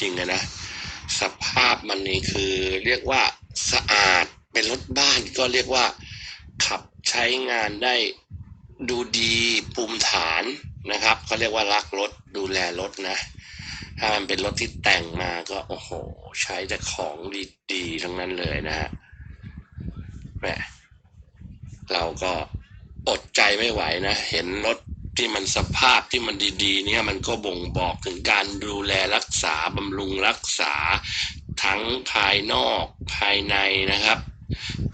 จริงๆอะนะ สภาพมันนี่คือเรียกว่าสะอาดเป็นรถบ้านก็เรียกว่า ขับใช้งานได้ดูดีภูมิฐานนะครับเขาเรียกว่ารักรถดูแลรถนะ ถ้ามันเป็นรถที่แต่งมาก็โอ้โห ใช้แต่ของดีๆทั้งนั้นเลยนะฮะแหมเราก็อดใจไม่ไหวนะ เห็นรถ ที่มันสภาพที่มันดี ๆ เนี่ยมันก็บ่งบอกถึงการดูแลรักษาบำรุงรักษาทั้งภายนอกภายในนะครับ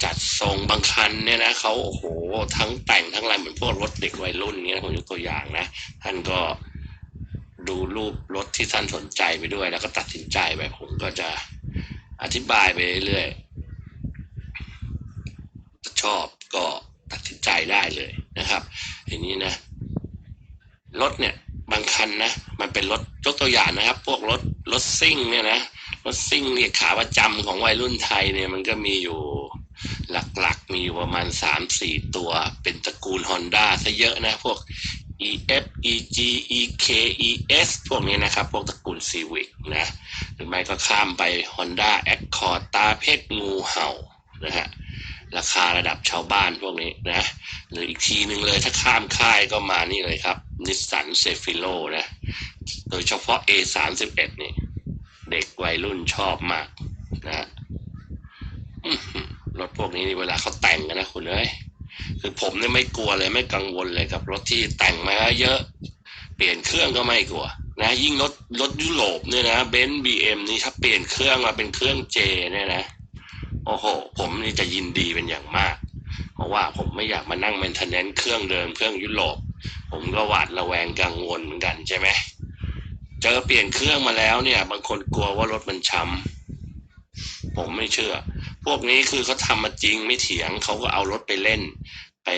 จัดทรงบางคันเนี่ยนะเขาโอ้โหทั้งแต่งทั้งอะไรเหมือนพวกรถเด็กวัยรุ่นเงี้ยผมยกตัวอย่างนะ ท่านก็ดูรูปรถที่ท่านสนใจไปด้วย แล้วก็ตัดสินใจไปผมก็จะอธิบายไปเรื่อยๆชอบก็ตัดสินใจได้เลยนะครับทีนี้นะ รถเนี่ยบางคันนะมันเป็นรถยกตัวอย่างนะครับ พวกรถรถซิ่งเนี่ยนะรถซิ่งเนี่ยขาประจำของวัยรุ่นไทยเนี่ยมันก็มีอยู่หลักๆ มีอยู่ประมาณสามสี่ตัวเป็นตระกูล Honda ซะเยอะนะพวก EF EG EK ES พวกนี้นะครับ พวกตระกูล Civic นะหรือไม่ก็ข้ามไป Honda Accord ตาเพชรงูเห่านะฮะ ราคาระดับชาวบ้านพวกนี้นะ หรืออีกทีหนึ่งเลยถ้าข้ามค่ายก็มานี่เลยครับนิสสันเซฟิโลนะ โดยเฉพาะ A สามสิบเอ็ดนี่ เด็กวัยรุ่นชอบมากนะรถพวกนี้นี่เวลาเขาแต่งกันนะคุณเอ้ยคือผมเนี่ยไม่กลัวเลยไม่กังวลเลยกับรถที่แต่งมาเยอะ เปลี่ยนเครื่องก็ไม่กลัวนะยิ่งรถรถยุโรปเนี่ยนะเบนซ์บีเอ็มนี่ถ้าเปลี่ยนเครื่องมาเป็นเครื่องเจเนี่ยนะ โอ้โห ผมนี่จะยินดีเป็นอย่างมาก เพราะว่าผมไม่อยากมานั่งเมนเทนเนนเครื่องเดิมเครื่องยุโรปผมก็หวาดระแวงกังวลเหมือนกันใช่ไหมเจอเปลี่ยนเครื่องมาแล้วเนี่ย บางคนกลัวว่ารถมันช้ำผมไม่เชื่อ พวกนี้คือเขาทำมาจริงไม่เถียงเขาก็เอารถไปเล่น ไป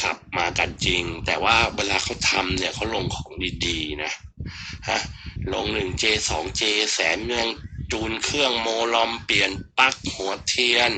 ขับมากันจริง แต่ว่าเวลาเขาทำเนี่ยเขาลงของดีๆนะฮะลงหนึ่งเจสองเจแสนเมือง จูนเครื่องโมลอมเปลี่ยนปลั๊กหัวเทียน